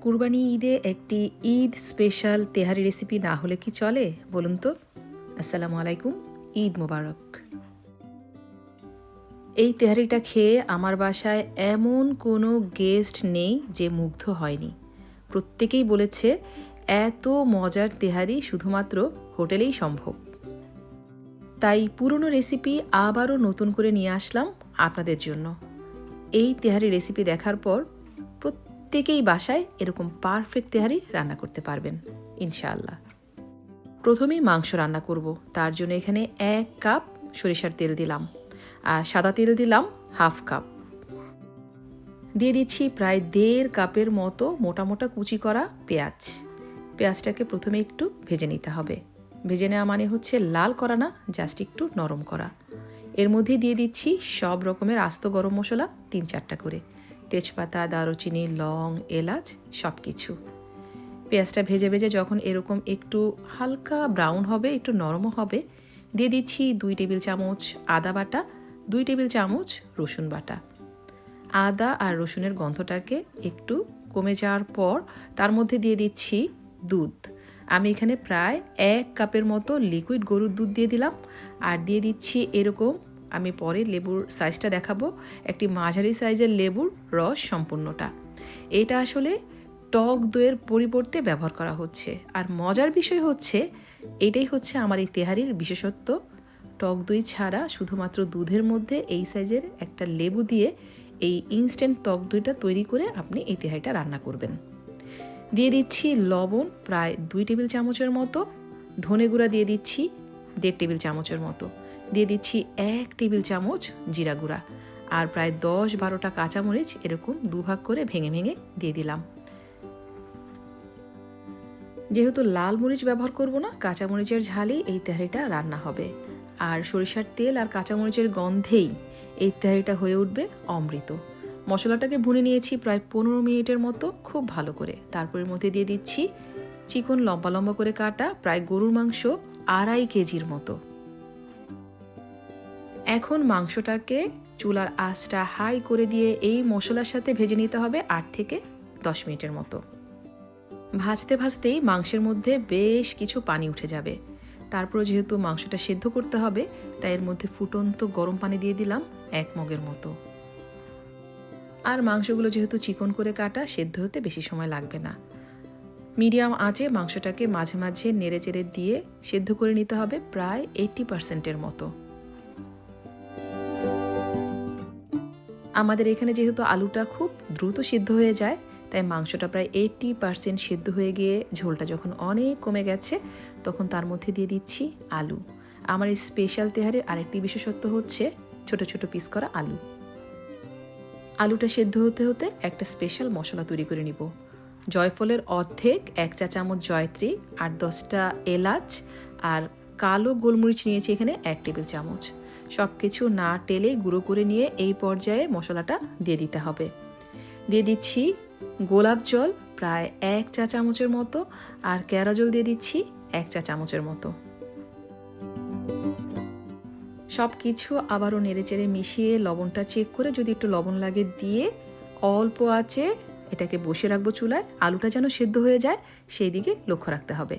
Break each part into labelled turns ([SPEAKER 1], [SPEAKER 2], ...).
[SPEAKER 1] কুরবানি ঈদে একটি ঈদ স্পেশাল তেহারি রেসিপি না হলে কি চলে? বলুন তো। আসসালামু আলাইকুম। ঈদ মোবারক। এই তেহারিটা খেয়ে আমার বাসায় এমন কোনো গেস্ট নেই যে মুগ্ধ হয়নি। প্রত্যেকেই বলেছে, এত মজার তেহারি শুধুমাত্র হোটেলেই সম্ভব। তাই পুরনো রেসিপি আবারও নতুন করে নিয়ে আসলাম আপনাদের জন্য। এই তেহারি রেসিপি দেখার পর প্রত্যেকেই বাসায় এরকম পারফেক্ট তেহারি রান্না করতে পারবেন, ইনশাআল্লাহ। প্রথমেই মাংস রান্না করব, তার জন্য এখানে এক কাপ সরিষার তেল দিলাম আর সাদা তেল দিলাম হাফ কাপ। দিয়ে দিচ্ছি প্রায় দেড় কাপের মতো মোটা মোটা কুচি করা পেঁয়াজ। পেঁয়াজটাকে প্রথমে একটু ভেজে নিতে হবে। ভেজে নেওয়া মানে হচ্ছে লাল করা না জাস্ট একটু নরম করা। এর মধ্যে দিয়ে দিচ্ছি সব রকমের আস্ত গরম মশলা তিন চারটা করে। তেজপাতা, দারুচিনি, লং, এলাচ সব কিছু পেঁয়াজটা ভেজে ভেজে যখন এরকম একটু হালকা ব্রাউন হবে, একটু নরমও হবে, দিয়ে দিচ্ছি দুই টেবিল চামচ আদা বাটা, দুই টেবিল চামচ রসুন বাটা। আদা আর রসুনের গন্ধটাকে একটু কমে যাওয়ার পর তার মধ্যে দিয়ে দিচ্ছি দুধ। আমি এখানে প্রায় এক কাপের মতো লিকুইড গরুর দুধ দিয়ে দিলাম। আর দিয়ে দিচ্ছি এরকম আমি পরে লেবুর সাইজটা দেখাবো। একটি মাঝারি সাইজের লেবুর রস সম্পূর্ণটা। এটা আসলে টক দইয়ের পরিবর্তে ব্যবহার করা হচ্ছে। আর মজার বিষয় হচ্ছে, এটাই হচ্ছে আমার এই তেহারির বিশেষত্ব। টক দই ছাড়া শুধুমাত্র দুধের মধ্যে এই সাইজের একটা লেবু দিয়ে এই ইনস্ট্যান্ট টক দইটা তৈরি করে আপনি এই তেহারিটা রান্না করবেন। দিয়ে দিচ্ছি লবণ প্রায় দুই টেবিল চামচের মতো। ধনে গুঁড়া দিয়ে দিচ্ছি দেড় টেবিল চামচের মতো। দিয়ে দিচ্ছি এক টেবিল চামচ জিরা গুঁড়া। আর প্রায় দশ বারোটা কাঁচামরিচ এরকম দুভাগ করে ভেঙে ভেঙে দিয়ে দিলাম। যেহেতু লাল মরিচ ব্যবহার করব না, কাঁচামরিচের ঝালেই এই তেহারিটা রান্না হবে। আর সরিষার তেল আর কাঁচামরিচের গন্ধেই এই তেহারিটা হয়ে উঠবে অমৃত। মশলাটাকে ভুনে নিয়েছি প্রায় পনেরো মিনিটের মতো খুব ভালো করে। তারপরের মধ্যে দিয়ে দিচ্ছি চিকন লম্বা লম্বা করে কাটা প্রায় গরুর মাংস আড়াই কেজির মতো। এখন মাংসটাকে চুলার আঁচটা হাই করে দিয়ে এই মশলার সাথে ভেজে নিতে হবে আট থেকে দশ মিনিটের মতো। ভাজতে ভাজতেই মাংসের মধ্যে বেশ কিছু পানি উঠে যাবে। তারপর যেহেতু মাংসটা সেদ্ধ করতে হবে, তাই এর মধ্যে ফুটন্ত গরম পানি দিয়ে দিলাম এক মগের মতো। আর মাংসগুলো যেহেতু চিকন করে কাটা, সেদ্ধ হতে বেশি সময় লাগবে না। মিডিয়াম আঁচে মাংসটাকে মাঝে মাঝে নেড়ে চেড়ে দিয়ে সেদ্ধ করে নিতে হবে প্রায় এইটটি পার্সেন্টের মতো। আমাদের এখানে যেহেতু আলুটা খুব দ্রুত সিদ্ধ হয়ে যায়, তাই মাংসটা প্রায় এইটটি পার্সেন্ট সিদ্ধ হয়ে গিয়ে ঝোলটা যখন অনেক কমে গেছে, তখন তার মধ্যে দিয়ে দিচ্ছি আলু। আমার এই স্পেশাল তেহারের আরেকটি বিশেষত্ব হচ্ছে ছোট ছোট পিস করা আলু। আলুটা সেদ্ধ হতে হতে একটা স্পেশাল মশলা তৈরি করে নিব। জয়ফলের অর্ধেক, এক চা চামচ জয়ত্রী আট দশটা এলাচ, আর কালো গোলমরিচ নিয়েছি এখানে এক টেবিল চামচ। সব কিছু না টেলে গুঁড়ো করে নিয়ে এই পর্যায়ে মশলাটা দিয়ে দিতে হবে। দিয়ে দিচ্ছি গোলাপ জল প্রায় এক চা চামচের মতো আর কেরা জল দিয়ে দিচ্ছি এক চা চামচের মতো। সব কিছু আবারও নেড়েচেড়ে মিশিয়ে লবণটা চেক করে যদি একটু লবণ লাগে দিয়ে অল্প আছে, এটাকে বসে রাখব চুলায়, আলুটা যেন সেদ্ধ হয়ে যায়, সেই দিকে লক্ষ্য রাখতে হবে।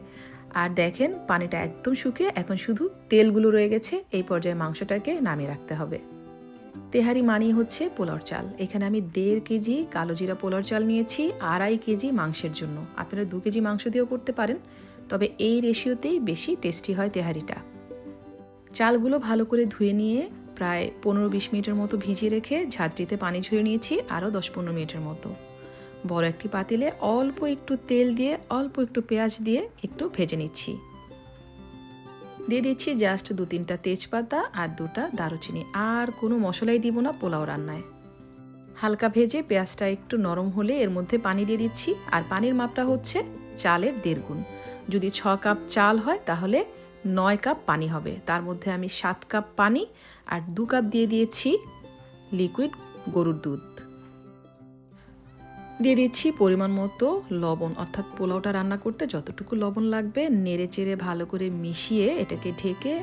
[SPEAKER 1] আর দেখেন, পানিটা একদম শুকিয়ে এখন শুধু তেলগুলো রয়ে গেছে, এই পর্যায়ে মাংসটাকে নামিয়ে রাখতে হবে। তেহারি মানি হচ্ছে পোলার চাল। এখানে আমি দেড় কেজি কালো জিরা পোলার চাল নিয়েছি, আড়াই কেজি মাংসের জন্য। আপনারা দু কেজি মাংস দিয়েও করতে পারেন, তবে এই রেশিওতেই বেশি টেস্টি হয় তেহারিটা। চালগুলো ভালো করে ধুয়ে নিয়ে প্রায় পনেরো বিশ মিনিটের মতো ভিজিয়ে রেখে ঝাঁঝরিতে পানি ঝরিয়ে নিয়েছি, আরও দশ পনেরো মিনিটের মতো। বড় একটি পাতিলে অল্প একটু তেল দিয়ে, অল্প একটু পেঁয়াজ দিয়ে একটু ভেজে নিচ্ছি। দিয়ে দিচ্ছি জাস্ট দু তিনটা তেজপাতা আর দুটা দারুচিনি। আর কোনো মশলাই দিব না পোলাও রান্নায়। হালকা ভেজে পেঁয়াজটা একটু নরম হলে এর মধ্যে পানি দিয়ে দিচ্ছি। আর পানির মাপটা হচ্ছে চালের দেড় গুণ। যদি ছ কাপ চাল হয় তাহলে নয় কাপ পানি হবে। তার মধ্যে আমি সাত কাপ পানি আর দু কাপ দিয়ে দিয়েছি লিকুইড গরুর দুধ। দিয়ে দিচ্ছি পরিমাণ মতো লবণ। অর্থাৎ পোলাওটা রান্না করতে যতটুকু লবণ লাগবে, নেড়ে চেড়ে ভালো করে মিশিয়ে এটাকে ঢেকে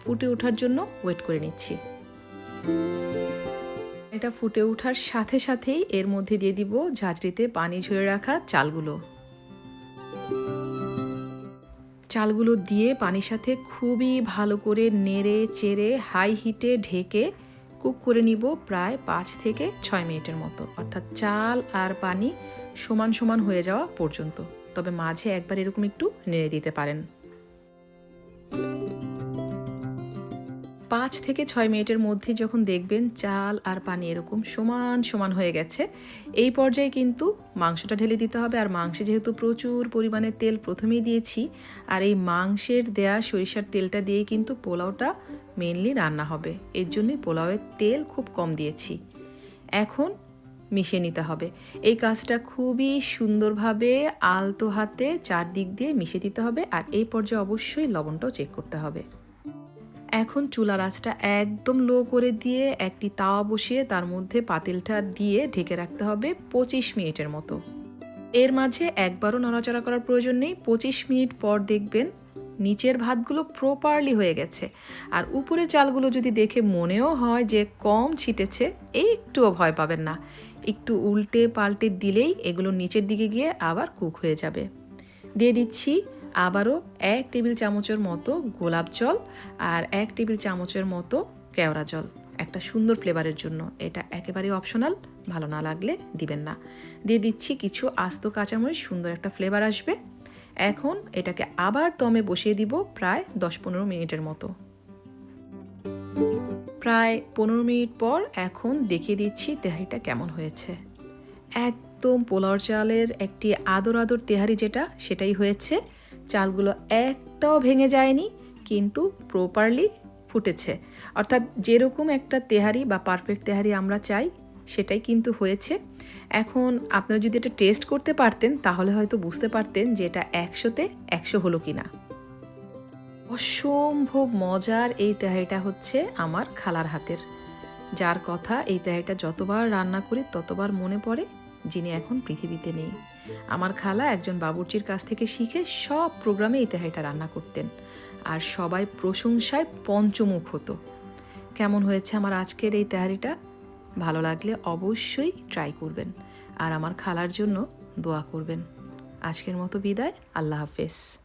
[SPEAKER 1] ফুটে ওঠার জন্য ওয়েট করে নিচ্ছি। এটা ফুটে ওঠার সাথে সাথেই এর মধ্যে দিয়ে দিব ঝাঁঝরিতে পানি ঝরে রাখা চালগুলো। চালগুলো দিয়ে পানির সাথে খুবই ভালো করে নেড়ে চেড়ে হাই হিটে ঢেকে কুক করে নিব প্রায় পাঁচ থেকে ছয় মিনিটের মতো। অর্থাৎ চাল আর পানি সমান সমান হয়ে যাওয়া পর্যন্ত। তবে মাঝে একবার এরকম একটু নেড়ে দিতে পারেন। পাঁচ থেকে ছয় মিনিটের মধ্যে যখন দেখবেন চাল আর পানি এরকম সমান সমান হয়ে গেছে, এই পর্যায়ে কিন্তু মাংসটা ঢেলে দিতে হবে। আর মাংসে যেহেতু প্রচুর পরিমাণে তেল প্রথমেই দিয়েছি, আর এই মাংসের দেয়া সরিষার তেলটা দিয়ে কিন্তু পোলাওটা মেনলি রান্না হবে। এর জন্যই পোলাওয়ের তেল খুব কম দিয়েছি। এখন মিশিয়ে নিতে হবে। এই কাজটা খুবই সুন্দরভাবে আলতো হাতে চারদিক দিয়ে মিশিয়ে দিতে হবে। আর এই পর্যায়ে অবশ্যই লবণটাও চেক করতে হবে। এখন চুলার আঁচটা একদম লো করে দিয়ে একটি তাওয়া বসিয়ে তার মধ্যে পাতিলটা দিয়ে ঢেকে রাখতে হবে পঁচিশ মিনিটের মতো। এর মাঝে একবারও নড়াচড়া করার প্রয়োজন নেই। পঁচিশ মিনিট পর দেখবেন নিচের ভাতগুলো প্রপারলি হয়ে গেছে। আর উপরের চালগুলো যদি দেখে মনেও হয় যে কম ছিটেছে এই একটুও ভয় পাবেন না। একটু উল্টে পাল্টে দিলেই এগুলো নিচের দিকে গিয়ে আবার কুক হয়ে যাবে। দিয়ে দিচ্ছি আবারও এক টেবিল চামচের মতো গোলাপ জল আর এক টেবিল চামচের মতো কেওড়া জল। একটা সুন্দর ফ্লেভারের জন্য। এটা একেবারেই অপশনাল। ভালো না লাগলে দিবেন না। দিয়ে দিচ্ছি কিছু আস্ত কাঁচামরিচ। সুন্দর একটা ফ্লেভার আসবে। এখন এটাকে আবার দমে বসিয়ে দিব প্রায় দশ পনেরো মিনিটের মতো। প্রায় পনেরো মিনিট পর এখন দেখিয়ে দিচ্ছি তেহারিটা কেমন হয়েছে। একদম পোলাওর চালের একটি আদর আদর তেহারি যেটা, সেটাই হয়েছে। চালগুলো একটাও ভেঙে যায়নি, কিন্তু প্রপারলি ফুটেছে। অর্থাৎ যেরকম একটা তেহারি বা পারফেক্ট তেহারি আমরা চাই, সেটাই কিন্তু হয়েছে। এখন আপনারা যদি এটা টেস্ট করতে পারতেন, তাহলে হয়তো বুঝতে পারতেন যে এটা একশোতে একশো হলো কি না অসম্ভব মজার এই তেহারিটা হচ্ছে আমার খালার হাতের। যার কথা এই তেহারিটা যতবার রান্না করি, ততবার মনে পড়ে যিনি এখন পৃথিবীতে নেই। আমার খালা একজন বাবুর্চির কাছ থেকে শিখে সব প্রোগ্রামে এই তেহারিটা রান্না করতেন। আর সবাই প্রশংসায় পঞ্চমুখ হতো। কেমন হয়েছে আমার আজকের এই তেহারিটা? ভালো লাগলে অবশ্যই ট্রাই করবেন। আর আমার খালার জন্য দোয়া করবেন। আজকের মতো বিদায়। আল্লাহ হাফেজ।